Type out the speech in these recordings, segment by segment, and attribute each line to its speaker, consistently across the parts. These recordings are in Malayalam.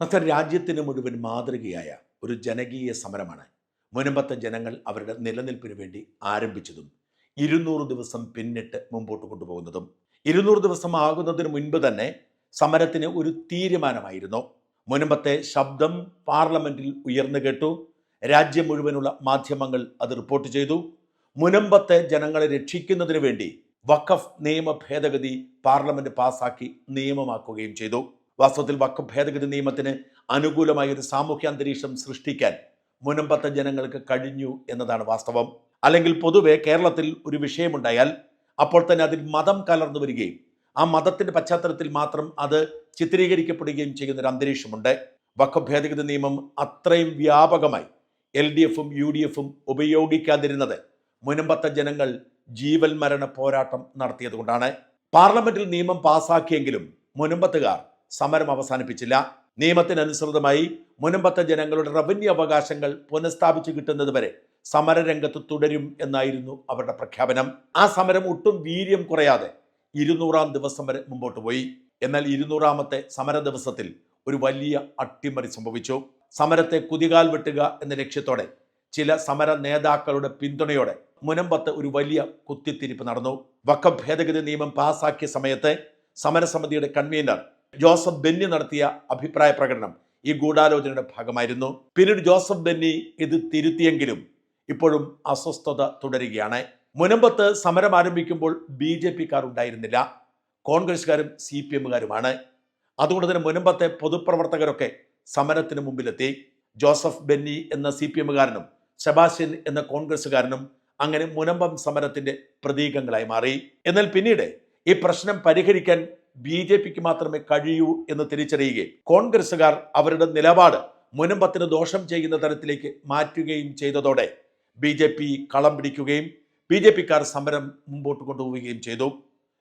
Speaker 1: അത്ര രാജ്യത്തിന് മുഴുവൻ മാതൃകയായ ഒരു ജനകീയ സമരമാണ്. മുനമ്പത്തെ ജനങ്ങൾ അവരുടെ നിലനിൽപ്പിന് വേണ്ടി ആരംഭിച്ചതും ഇരുന്നൂറ് ദിവസം പിന്നിട്ട് മുമ്പോട്ട് കൊണ്ടുപോകുന്നതും ഇരുന്നൂറ് ദിവസം ആകുന്നതിന് മുൻപ് തന്നെ സമരത്തിന് ഒരു തീരുമാനമായിരുന്നു. മുനമ്പത്തെ ശബ്ദം പാർലമെന്റിൽ ഉയർന്നു കേട്ടു. രാജ്യം മുഴുവനുള്ള മാധ്യമങ്ങൾ അത് റിപ്പോർട്ട് ചെയ്തു. മുനമ്പത്തെ ജനങ്ങളെ രക്ഷിക്കുന്നതിന് വേണ്ടി വഖഫ് നിയമ ഭേദഗതി പാർലമെന്റ് പാസാക്കി നിയമമാക്കുകയും ചെയ്തു. വാസ്തവത്തിൽ വക്കം ഭേദഗതി നിയമത്തിന് അനുകൂലമായ ഒരു സാമൂഹ്യ അന്തരീക്ഷം സൃഷ്ടിക്കാൻ മുനമ്പത്ത ജനങ്ങൾക്ക് കഴിഞ്ഞു എന്നതാണ് വാസ്തവം. അല്ലെങ്കിൽ പൊതുവെ കേരളത്തിൽ ഒരു വിഷയമുണ്ടായാൽ അപ്പോൾ തന്നെ അതിൽ മതം കലർന്നു വരികയും ആ മതത്തിന്റെ പശ്ചാത്തലത്തിൽ മാത്രം അത് ചിത്രീകരിക്കപ്പെടുകയും ചെയ്യുന്ന ഒരു അന്തരീക്ഷമുണ്ട്. വക്കം ഭേദഗതി നിയമം അത്രയും വ്യാപകമായി എൽ ഡി എഫും യു ഡി എഫും ഉപയോഗിക്കാതിരുന്നത് മുനമ്പത്ത ജനങ്ങൾ ജീവൽ മരണ പോരാട്ടം നടത്തിയതുകൊണ്ടാണ്. പാർലമെന്റിൽ നിയമം പാസാക്കിയെങ്കിലും മുനമ്പത്തുകാർ സമരം അവസാനിപ്പിച്ചില്ല. നിയമത്തിനനുസൃതമായി മുനമ്പത്തെ ജനങ്ങളുടെ റവന്യൂ അവകാശങ്ങൾ പുനഃസ്ഥാപിച്ചു കിട്ടുന്നതുവരെ സമരരംഗത്ത് തുടരും എന്നായിരുന്നു അവരുടെ പ്രഖ്യാപനം. ആ സമരം ഒട്ടും വീര്യം കുറയാതെ ഇരുന്നൂറാം ദിവസം വരെ മുമ്പോട്ട് പോയി. എന്നാൽ ഇരുന്നൂറാമത്തെ സമര ദിവസത്തിൽ ഒരു വലിയ അട്ടിമറി സംഭവിച്ചു. സമരത്തെ കുതികാൽ വെട്ടുക എന്ന ലക്ഷ്യത്തോടെ ചില സമര നേതാക്കളുടെ പിന്തുണയോടെ മുനമ്പത്ത് ഒരു വലിയ കുത്തിത്തിരിപ്പ് നടന്നു. വക്കഭേദഗതി ഭേദഗതി നിയമം പാസാക്കിയ സമയത്ത് സമരസമിതിയുടെ കൺവീനർ ജോസഫ് ബെന്നി നടത്തിയ അഭിപ്രായ പ്രകടനം ഈ ഗൂഢാലോചനയുടെ ഭാഗമായിരുന്നു. പിന്നീട് ജോസഫ് ബെന്നി ഇത് തിരുത്തിയെങ്കിലും ഇപ്പോഴും അസ്വസ്ഥത തുടരുകയാണ്. മുനമ്പത്ത് സമരം ആരംഭിക്കുമ്പോൾ ബി ജെ പിക്കാർ ഉണ്ടായിരുന്നില്ല. കോൺഗ്രസ്സുകാരും സി പി എമ്മുകാരുമാണ്. അതുകൊണ്ട് തന്നെ മുനമ്പത്തെ പൊതുപ്രവർത്തകരൊക്കെ സമരത്തിന് മുമ്പിലെത്തി. ജോസഫ് ബെന്നി എന്ന സി പി എമ്മുകാരനും സെബാസ്റ്റ്യൻ എന്ന കോൺഗ്രസ്സുകാരനും അങ്ങനെ മുനമ്പം സമരത്തിന്റെ പ്രതീകങ്ങളായി മാറി. എന്നാൽ പിന്നീട് ഈ പ്രശ്നം പരിഹരിക്കാൻ ബി ജെ പിക്ക് മാത്രമേ കഴിയൂ എന്ന് തിരിച്ചറിയുകയും കോൺഗ്രസ്സുകാർ അവരുടെ നിലപാട് മുനമ്പത്തിന് ദോഷം ചെയ്യുന്ന തരത്തിലേക്ക് മാറ്റുകയും ചെയ്തതോടെ ബി ജെ പി കളം പിടിക്കുകയും ബി ജെ പിക്കാർ സമരം മുമ്പോട്ട് കൊണ്ടുപോവുകയും ചെയ്തു.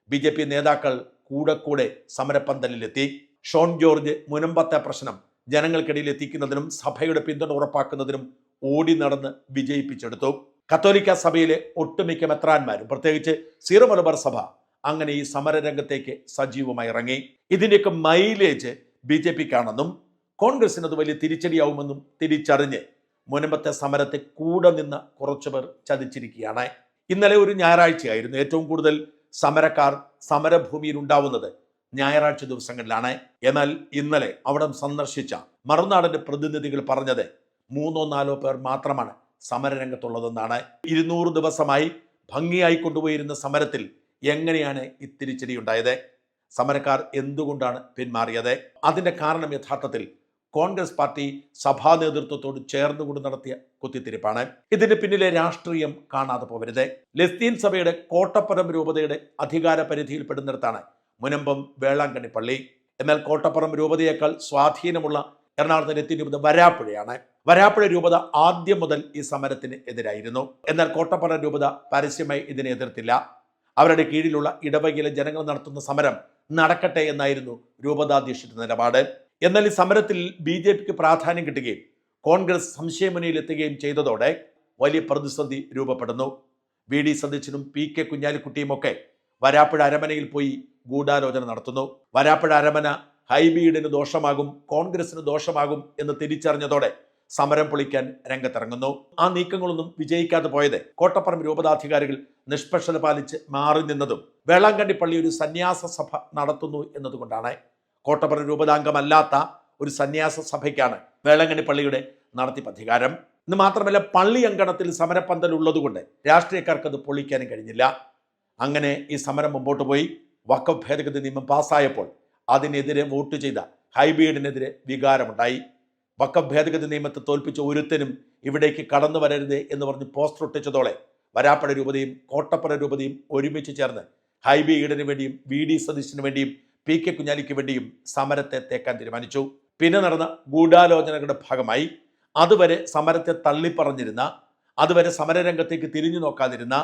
Speaker 1: ബി ജെ പി നേതാക്കൾ കൂടെ കൂടെ സമരപ്പന്തലിലെത്തി. ഷോൺ ജോർജ് മുനമ്പത്തെ പ്രശ്നം ജനങ്ങൾക്കിടയിൽ എത്തിക്കുന്നതിനും സഭയുടെ പിന്തുണ ഉറപ്പാക്കുന്നതിനും ഓടി നടന്ന് വിജയിപ്പിച്ചെടുത്തു. കത്തോലിക്ക സഭയിലെ ഒട്ടുമിക്ക മെത്രാന്മാരും പ്രത്യേകിച്ച് സീറോ മലബാർ സഭ അങ്ങനെ ഈ സമരരംഗത്തേക്ക് സജീവമായി ഇറങ്ങി. ഇതിന്റെയൊക്കെ മൈലേജ് ബി ജെ പിക്കാണെന്നും കോൺഗ്രസിന് അത് വലിയ തിരിച്ചടിയാവുമെന്നും തിരിച്ചറിഞ്ഞ് മുനമ്പത്തെ സമരത്തെ കൂടെ നിന്ന് കുറച്ചുപേർ ചതിച്ചിരിക്കുകയാണ്. ഇന്നലെ ഒരു ഞായറാഴ്ചയായിരുന്നു ഏറ്റവും കൂടുതൽ സമരക്കാർ സമരഭൂമിയിൽ ഉണ്ടാവുന്നത് ഞായറാഴ്ച ദിവസങ്ങളിലാണ്. എന്നാൽ ഇന്നലെ അവിടം സന്ദർശിച്ച മറുനാടിന്റെ പ്രതിനിധികൾ പറഞ്ഞത് മൂന്നോ നാലോ പേർ മാത്രമാണ് സമരരംഗത്തുള്ളതെന്നാണ്. ഇരുന്നൂറ് ദിവസമായി ഭംഗിയായി കൊണ്ടുപോയിരുന്ന സമരത്തിൽ എങ്ങനെയാണ് ഈ തിരിച്ചടി ഉണ്ടായത് സമരക്കാർ എന്തുകൊണ്ടാണ് പിന്മാറിയത്? അതിന്റെ കാരണം യഥാർത്ഥത്തിൽ കോൺഗ്രസ് പാർട്ടി സഭാ നേതൃത്വത്തോട് ചേർന്നുകൊണ്ട് നടത്തിയ കുത്തിത്തിരിപ്പാണ്. ഇതിന് പിന്നിലെ രാഷ്ട്രീയം കാണാതെ പോകരുത് ലസ്തീൻ സഭയുടെ കോട്ടപ്പുറം രൂപതയുടെ അധികാര പരിധിയിൽപ്പെടുന്നിടത്താണ് മുനമ്പം വേളാങ്കണ്ണി പള്ളി എന്നാൽ കോട്ടപ്പുറം രൂപതയേക്കാൾ സ്വാധീനമുള്ള എറണാകുളത്തെ ലത്തീൻ രൂപത വരാപ്പുഴയാണ്. വരാപ്പുഴ രൂപത ആദ്യം മുതൽ ഈ സമരത്തിന് എതിരായിരുന്നു. എന്നാൽ കോട്ടപ്പുറം രൂപത പരസ്യമായി ഇതിനെ എതിർത്തില്ല. അവരുടെ കീഴിലുള്ള ഇടവകയിലെ ജനങ്ങൾ നടത്തുന്ന സമരം നടക്കട്ടെ എന്നായിരുന്നു രൂപതാധ്യക്ഷന്റെ നിലപാട്. എന്നാൽ ഈ സമരത്തിൽ ബി ജെ പിക്ക് പ്രാധാന്യം കിട്ടുകയും കോൺഗ്രസ് സംശയമുനയിലെത്തുകയും ചെയ്തതോടെ വലിയ പ്രതിസന്ധി രൂപപ്പെടുന്നു. വി ഡി സതീശനും പി കെ കുഞ്ഞാലിക്കുട്ടിയും ഒക്കെ വരാപ്പുഴ അരമനയിൽ പോയി ഗൂഢാലോചന നടത്തുന്നു. വരാപ്പുഴ അരമന ഹൈബീഡിന് ദോഷമാകും കോൺഗ്രസിന് ദോഷമാകും എന്ന് തിരിച്ചറിഞ്ഞതോടെ സമരം പൊളിക്കാൻ രംഗത്തിറങ്ങുന്നു. ആ നീക്കങ്ങളൊന്നും വിജയിക്കാതെ പോയത്. കോട്ടപ്പുറം രൂപതാധികാരികൾ നിഷ്പക്ഷത പാലിച്ച് മാറി നിന്നതും വേളാങ്കണ്ണി പള്ളി ഒരു സന്യാസ സഭ നടത്തുന്നു എന്നതുകൊണ്ടാണ്. കോട്ടപ്പുറം രൂപതാംഗമല്ലാത്ത ഒരു സന്യാസ സഭയ്ക്കാണ് വേളാങ്കണ്ണി പള്ളിയുടെ നടത്തിപ്പ് അധികാരം ഇന്ന് മാത്രമല്ല പള്ളി അങ്കണത്തിൽ സമരപ്പന്തൽ ഉള്ളതുകൊണ്ട് രാഷ്ട്രീയക്കാർക്ക് അത് പൊളിക്കാനും കഴിഞ്ഞില്ല. അങ്ങനെ ഈ സമരം മുമ്പോട്ട് പോയി. വക്കഭേദഗതി ഭേദഗതി നിയമം പാസ്സായപ്പോൾ അതിനെതിരെ വോട്ട് ചെയ്ത ഹൈബീഡിനെതിരെ വികാരമുണ്ടായി. വഖഫ് ഭേദഗതി നിയമത്തെ തോൽപ്പിച്ച ഒരുത്തനും ഇവിടേക്ക് കടന്നു വരരുത് എന്ന് പറഞ്ഞ് പോസ്റ്റർ ഒട്ടിച്ചതോടെ വരാപ്പട രൂപതയും കോട്ടപ്പട രൂപതയും ഒരുമിച്ച് ചേർന്ന് ഹൈബി ഈഡന് വേണ്ടിയും വി ഡി സതീശിന് വേണ്ടിയും പി കെ കുഞ്ഞാലിക്ക് വേണ്ടിയും സമരത്തെ തേക്കാൻ തീരുമാനിച്ചു. പിന്നെ നടന്ന ഗൂഢാലോചനകളുടെ ഭാഗമായി അതുവരെ സമരത്തെ തള്ളിപ്പറഞ്ഞിരുന്ന അതുവരെ സമരരംഗത്തേക്ക് തിരിഞ്ഞു നോക്കാതിരുന്ന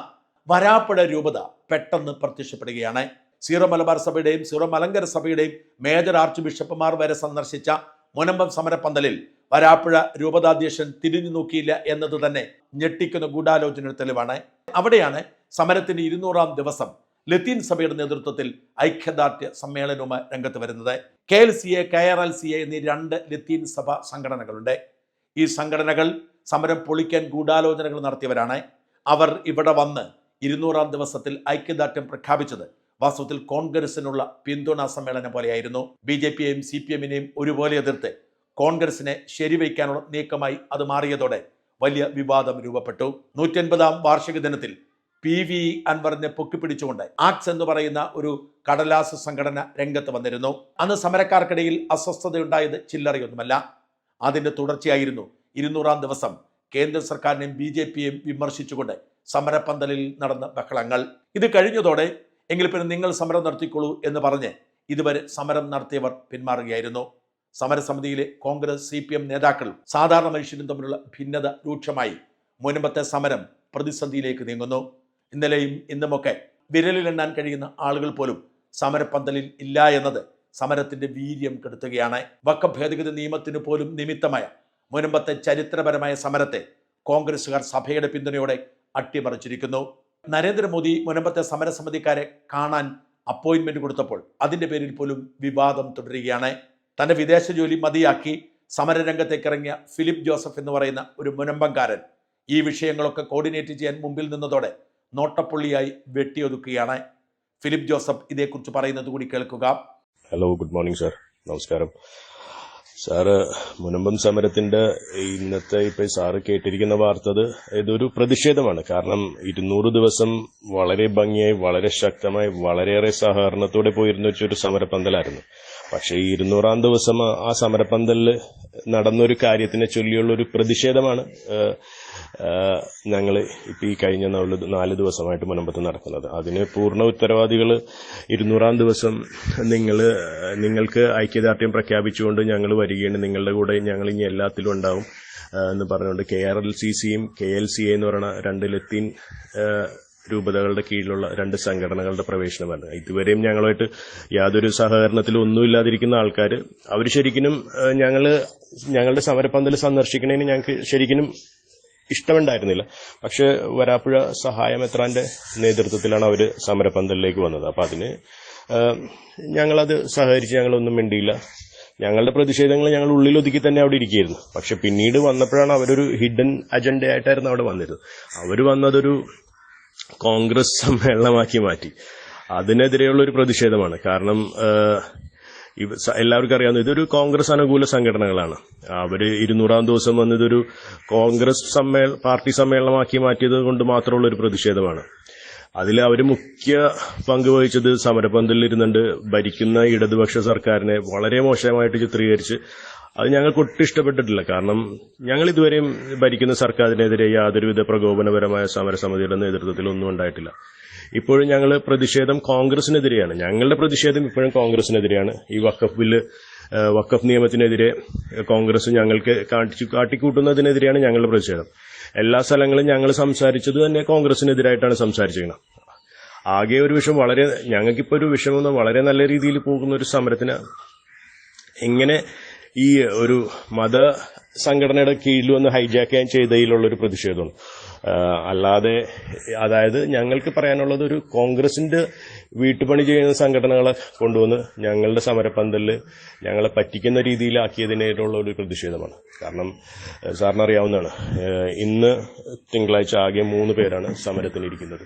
Speaker 1: വരാപ്പുഴ രൂപത പെട്ടെന്ന് പ്രത്യക്ഷപ്പെടുകയാണ്. സീറോ മലബാർ സഭയുടെയും സീറോ മലങ്കര സഭയുടെയും മേജർ ആർച്ച് ബിഷപ്പുമാർ വരെ സന്ദർശിച്ച മുനമ്പം സമരപ്പന്തലിൽ വരാപ്പുഴ രൂപതാധ്യക്ഷൻ തിരിഞ്ഞു നോക്കിയില്ല എന്നത് തന്നെ ഞെട്ടിക്കുന്ന ഗൂഢാലോചന തെളിവാണ്. അവിടെയാണ് സമരത്തിന്റെ ഇരുന്നൂറാം ദിവസം ലത്തീൻ സഭയുടെ നേതൃത്വത്തിൽ ഐക്യദാർഢ്യ സമ്മേളനവുമായി രംഗത്ത് വരുന്നത്. K L C A K R L C A എന്നീ രണ്ട് ലത്തീൻ സഭ സംഘടനകളുണ്ട്. ഈ സംഘടനകൾ സമരം പൊളിക്കാൻ ഗൂഢാലോചനകൾ നടത്തിയവരാണ്. അവർ ഇവിടെ വന്ന് ഇരുന്നൂറാം ദിവസത്തിൽ ഐക്യദാർഢ്യം പ്രഖ്യാപിച്ചത് വാസ്തവത്തിൽ കോൺഗ്രസിനുള്ള പിന്തുണാ സമ്മേളനം പോലെയായിരുന്നു. ബി ജെ പിയെയും സി പി എമ്മിനെയും ഒരുപോലെ എതിർത്ത് കോൺഗ്രസിനെ ശരിവയ്ക്കാനുള്ള നീക്കമായി അത് മാറിയതോടെ വലിയ വിവാദം രൂപപ്പെട്ടു. നൂറ്റൻപതാം വാർഷിക ദിനത്തിൽ പി വി അൻവറിനെ പൊക്കിപ്പിടിച്ചുകൊണ്ട് ആക്സ് എന്ന് പറയുന്ന ഒരു കടലാസ് സംഘടന രംഗത്ത് വന്നിരുന്നു. അന്ന് സമരക്കാർക്കിടയിൽ അസ്വസ്ഥതയുണ്ടായത് ചില്ലറയൊന്നുമല്ല. അതിന്റെ തുടർച്ചയായിരുന്നു ഇരുന്നൂറാം ദിവസം കേന്ദ്ര സർക്കാരിനെയും ബി ജെ പിയെയും വിമർശിച്ചുകൊണ്ട് സമരപ്പന്തലിൽ നടന്ന ബഹളങ്ങൾ. ഇത് കഴിഞ്ഞതോടെ എങ്കിൽ പിന്നെ നിങ്ങൾ സമരം നടത്തിക്കൊള്ളൂ എന്ന് പറഞ്ഞ് ഇതുവരെ സമരം നടത്തിയവർ പിന്മാറുകയായിരുന്നു. സമരസമിതിയിലെ കോൺഗ്രസ് സി പി എം നേതാക്കളും സാധാരണ മനുഷ്യരും തമ്മിലുള്ള ഭിന്നത രൂക്ഷമായി. മുൻപത്തെ സമരം പ്രതിസന്ധിയിലേക്ക് നീങ്ങുന്നു. ഇന്നലെയും ഇന്നുമൊക്കെ വിരലിലെണ്ണാൻ കഴിയുന്ന ആളുകൾ പോലും സമരപ്പന്തലിൽ ഇല്ല എന്നത് സമരത്തിന്റെ വീര്യം കെടുത്തുകയാണ്. വക്ക ഭേദഗതി നിയമത്തിന് പോലും നിമിത്തമായ മുൻപത്തെ ചരിത്രപരമായ സമരത്തെ കോൺഗ്രസുകാർ സഭയുടെ പിന്തുണയോടെ അട്ടിമറിച്ചിരിക്കുന്നു. നരേന്ദ്രമോദി മുനമ്പത്തെ സമരസമിതിക്കാരെ കാണാൻ അപ്പോയിൻമെന്റ് കൊടുത്തപ്പോൾ അതിന്റെ പേരിൽ പോലും വിവാദം തുടരുകയാണ്. തന്റെ വിദേശ ജോലി മതിയാക്കി സമരരംഗത്തേക്ക് ഇറങ്ങിയ ഫിലിപ്പ് ജോസഫ് എന്ന് പറയുന്ന ഒരു മുനമ്പംകാരൻ ഈ വിഷയങ്ങളൊക്കെ കോർഡിനേറ്റ് ചെയ്യാൻ മുമ്പിൽ നിന്നതോടെ നോട്ടപ്പുള്ളിയായി വെട്ടിയൊതുക്കുകയാണ്. ഫിലിപ്പ് ജോസഫ് ഇതേക്കുറിച്ച് പറയുന്നത് കൂടി കേൾക്കുക.
Speaker 2: ഹലോ ഗുഡ് മോർണിംഗ് സർ നമസ്കാരം. സാറ് മുനമ്പം സമരത്തിന്റെ ഇന്നത്തെ ഇപ്പൊ സാറ് കേട്ടിരിക്കുന്ന വാർത്തത് ഇതൊരു പ്രതിഷേധമാണ്. കാരണം ഇരുന്നൂറ് ദിവസം വളരെ ഭംഗിയായി വളരെ ശക്തമായി വളരെയേറെ സഹകരണത്തോടെ പോയിരുന്ന ഒരു സമരപ്പന്തലായിരുന്നു പക്ഷേ ഈ ഇരുന്നൂറാം ദിവസം ആ സമരപ്പന്തലിൽ നടന്നൊരു കാര്യത്തിനെ ചൊല്ലിയുള്ള ഒരു പ്രതിഷേധമാണ് ഞങ്ങൾ ഇപ്പം ഈ കഴിഞ്ഞ നാല് ദിവസമായിട്ട് മുനമ്പത്ത് നടക്കുന്നത് അതിന് പൂർണ ഉത്തരവാദികൾ ഇരുന്നൂറാം ദിവസം നിങ്ങൾ നിങ്ങൾക്ക് ഐക്യദാർഢ്യം പ്രഖ്യാപിച്ചുകൊണ്ട് ഞങ്ങൾ വരികയാണ്. നിങ്ങളുടെ കൂടെ ഞങ്ങൾ ഇനി എല്ലാത്തിലും ഉണ്ടാവും എന്ന് പറഞ്ഞുകൊണ്ട് കെ ആർ എൽ സി സിയും കെ എൽ സി എന്ന് പറയുന്ന രണ്ട് ലത്തീൻ രൂപതകളുടെ കീഴിലുള്ള രണ്ട് സംഘടനകളുടെ പ്രവേശനമാണ് ഇതുവരെയും ഞങ്ങളുമായിട്ട് യാതൊരു സഹകരണത്തിലും ഒന്നുമില്ലാതിരിക്കുന്ന ആൾക്കാർ അവർ ശരിക്കും ഞങ്ങൾ ഞങ്ങളുടെ സമരപ്പന്തൽ സന്ദർശിക്കുന്നതിന് ഞങ്ങൾക്ക് ശരിക്കും ഇഷ്ടമുണ്ടായിരുന്നില്ല. പക്ഷെ വരാപ്പുഴ സഹായമെത്രാന്റെ നേതൃത്വത്തിലാണ് അവർ സമരപ്പന്തലിലേക്ക് വന്നത്. അപ്പം അതിന് ഞങ്ങളത് സഹകരിച്ച് ഞങ്ങളൊന്നും മിണ്ടിയില്ല. ഞങ്ങളുടെ പ്രതിഷേധങ്ങൾ ഞങ്ങൾ ഉള്ളിൽ ഒതുക്കി തന്നെ അവിടെ ഇരിക്കുകയായിരുന്നു. പക്ഷെ പിന്നീട് വന്നപ്പോഴാണ് അവരൊരു ഹിഡൻ അജണ്ട ആയിട്ടായിരുന്നു അവിടെ വന്നിരുന്നത് അവർ വന്നതൊരു കോൺഗ്രസ് സമ്മേളനമാക്കി മാറ്റി. അതിനെതിരെയുള്ള ഒരു പ്രതിഷേധമാണ്. കാരണം എല്ലാവർക്കും അറിയാവുന്ന ഇതൊരു കോൺഗ്രസ് അനുകൂല സംഘടനകളാണ്. അവർ ഇരുന്നൂറാം ദിവസം വന്ന് ഇതൊരു കോൺഗ്രസ് സമ്മേള പാർട്ടി സമ്മേളനമാക്കി മാറ്റിയത് കൊണ്ട് മാത്രമുള്ള ഒരു പ്രതിഷേധമാണ്. അതിൽ അവർ മുഖ്യ പങ്ക് വഹിച്ചത് സമരപന്തലിൽ ഇരുന്നുണ്ട്. ഭരിക്കുന്ന ഇടതുപക്ഷ സർക്കാരിനെ വളരെ മോശമായിട്ട് ചിത്രീകരിച്ച് അത് ഞങ്ങൾക്ക് ഒട്ടും ഇഷ്ടപ്പെട്ടിട്ടില്ല. കാരണം ഞങ്ങൾ ഇതുവരെയും ഭരിക്കുന്ന സർക്കാരിനെതിരെ യാതൊരുവിധ പ്രകോപനപരമായ സമരസമിതിയുടെ നേതൃത്വത്തിൽ ഒന്നും ഉണ്ടായിട്ടില്ല. ഇപ്പോഴും ഞങ്ങൾ പ്രതിഷേധം കോൺഗ്രസിനെതിരെയാണ്. ഞങ്ങളുടെ പ്രതിഷേധം ഇപ്പോഴും കോൺഗ്രസിനെതിരെയാണ്. ഈ വക്കഫ് ബില്ല് വക്കഫ് നിയമത്തിനെതിരെ കോൺഗ്രസ് ഞങ്ങൾക്ക് കാട്ടിച്ചു കാട്ടിക്കൂട്ടുന്നതിനെതിരെയാണ് ഞങ്ങളുടെ പ്രതിഷേധം. എല്ലാ സ്ഥലങ്ങളും ഞങ്ങൾ സംസാരിച്ചത് തന്നെ കോൺഗ്രസിനെതിരായിട്ടാണ് സംസാരിച്ചിരിക്കുന്നത്. ആകെ ഒരു വിഷയം വളരെ ഞങ്ങൾക്കിപ്പോൾ ഒരു വിഷയം വളരെ നല്ല രീതിയിൽ പോകുന്ന ഒരു സമരത്തിന് എങ്ങനെ ഈ ഒരു മത സംഘടനയുടെ കീഴിൽ വന്ന് ഹൈജാക്ക് ചെയ്യാൻ ചെയ്തതിലുള്ള ഒരു പ്രതിഷേധമാണ് അല്ലാതെ അതായത് ഞങ്ങൾക്ക് പറയാനുള്ളത് ഒരു കോൺഗ്രസിന്റെ വീട്ടുപണി ചെയ്യുന്ന സംഘടനകളെ കൊണ്ടുവന്ന് ഞങ്ങളുടെ സമരപ്പന്തലിൽ ഞങ്ങളെ പറ്റിക്കുന്ന രീതിയിലാക്കിയതിനുള്ള ഒരു പ്രതിഷേധമാണ്. കാരണം ഏഹ്, സാറിന് അറിയാവുന്നതാണ് ഇന്ന് തിങ്കളാഴ്ച ആകെ മൂന്ന് പേരാണ് സമരത്തിനിരിക്കുന്നത്.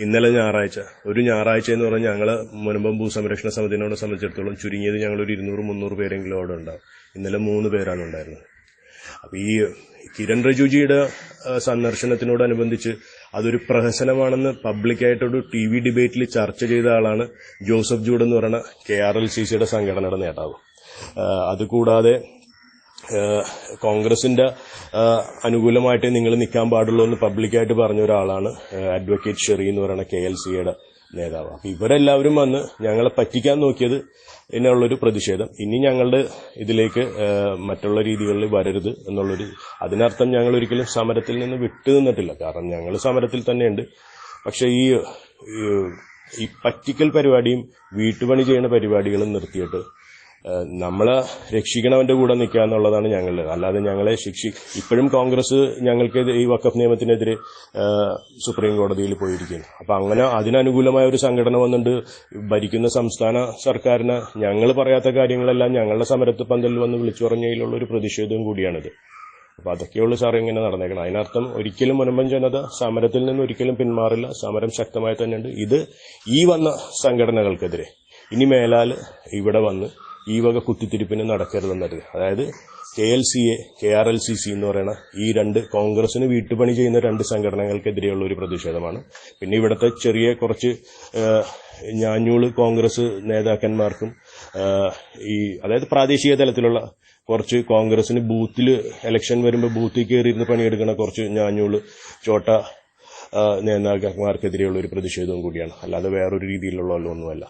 Speaker 2: ഇന്നലെ ഞായറാഴ്ച ഒരു ഞായറാഴ്ച എന്ന് പറഞ്ഞാൽ ഞങ്ങൾ മുനമ്പം ഭൂസംരക്ഷണ സമിതിനോട് സംബന്ധിച്ചിടത്തോളം ചുരുങ്ങിയത് ഞങ്ങളൊരു ഇരുന്നൂറ് മുന്നൂറ് പേരെങ്കിലും അവിടെ ഉണ്ടാവും. ഇന്നലെ മൂന്ന് പേരാണ് ഉണ്ടായിരുന്നത്. അപ്പൊ ഈ കിരൺ റിജുജിയുടെ സന്ദർശനത്തിനോടനുബന്ധിച്ച് അതൊരു പ്രഹസനമാണെന്ന് പബ്ലിക്കായിട്ടൊരു ടി വി ഡിബേറ്റിൽ ചർച്ച ചെയ്ത ആളാണ് ജോസഫ് ജൂഡ് എന്ന് പറയുന്ന കെ ആർ എൽ സി സിയുടെ സംഘടനയുടെ നേതാവ്. അതുകൂടാതെ കോൺഗ്രസിന്റെ അനുകൂലമായിട്ട് നിങ്ങൾ നിൽക്കാൻ പാടുള്ളൂ എന്ന് പബ്ലിക്കായിട്ട് പറഞ്ഞ ഒരാളാണ് അഡ്വക്കേറ്റ് ഷെറി എന്ന് പറയുന്ന കെ എൽ സിയുടെ നേതാവ്. അപ്പൊ ഇവരെല്ലാവരും വന്ന് ഞങ്ങളെ പറ്റിക്കാൻ നോക്കിയത് എന്നുള്ളൊരു പ്രതിഷേധം. ഇനി ഞങ്ങളുടെ ഇതിലേക്ക് മറ്റുള്ള രീതികളിൽ വരരുത് എന്നുള്ളൊരു അതിനർത്ഥം ഞങ്ങൾ ഒരിക്കലും സമരത്തിൽ നിന്ന് വിട്ടു നിന്നിട്ടില്ല. കാരണം ഞങ്ങൾ സമരത്തിൽ തന്നെയുണ്ട്. പക്ഷെ ഈ ഈ- പറ്റിക്കൽ പരിപാടിയും വീട്ടുപണി ചെയ്യുന്ന പരിപാടികളും നിർത്തിയിട്ട് നമ്മളെ രക്ഷിക്കണവന്റെ കൂടെ നിൽക്കുക എന്നുള്ളതാണ് ഞങ്ങൾ അല്ലാതെ ഞങ്ങളെ ശിക്ഷി ഇപ്പോഴും കോൺഗ്രസ് ഞങ്ങൾക്ക് ഈ വക്കഫ് നിയമത്തിനെതിരെ സുപ്രീം കോടതിയിൽ പോയിരിക്കുന്നു. അപ്പൊ അങ്ങനെ അതിനനുകൂലമായ ഒരു സംഘടന വന്നിട്ട് ഭരിക്കുന്ന സംസ്ഥാന സർക്കാരിന് ഞങ്ങൾ പറയാത്ത കാര്യങ്ങളെല്ലാം ഞങ്ങളുടെ സമരത്ത് പന്തലിൽ വന്ന് വിളിച്ചു പറഞ്ഞതിലുള്ള ഒരു പ്രതിഷേധവും കൂടിയാണിത്. അപ്പൊ അതൊക്കെയുള്ളൂ സാർ ഇങ്ങനെ നടന്നേക്കണം. അതിനർത്ഥം ഒരിക്കലും മുനമ്പൻ ജനത സമരത്തിൽ നിന്ന് ഒരിക്കലും പിന്മാറില്ല. സമരം ശക്തമായി തന്നെയുണ്ട്. ഇത് ഈ വന്ന സംഘടനകൾക്കെതിരെ. ഇനി മേലാൽ ഇവിടെ വന്ന് ഈ വക കുത്തിത്തിരിപ്പിന് നടക്കരുതെന്നത്. അതായത് K L C A K R L C C എന്ന് പറയുന്ന ഈ രണ്ട് കോൺഗ്രസിന് വീട്ടുപണി ചെയ്യുന്ന രണ്ട് സംഘടനകൾക്കെതിരെയുള്ള ഒരു പ്രതിഷേധമാണ്. പിന്നെ ഇവിടുത്തെ ചെറിയ കുറച്ച് ഞാഞ്ഞൂൾ കോൺഗ്രസ് നേതാക്കന്മാർക്കും ഈ അതായത് പ്രാദേശിക തലത്തിലുള്ള കുറച്ച് കോൺഗ്രസിന് ബൂത്തിൽ ഇലക്ഷൻ വരുമ്പോൾ ബൂത്തിൽ കയറിയിരുന്ന് പണിയെടുക്കുന്ന കുറച്ച് ഞാഞ്ഞൂൾ ചോട്ട നേതാക്കന്മാർക്കെതിരെയുള്ള ഒരു പ്രതിഷേധവും കൂടിയാണ്. അല്ലാതെ വേറൊരു രീതിയിലുള്ള ഒന്നുമല്ല.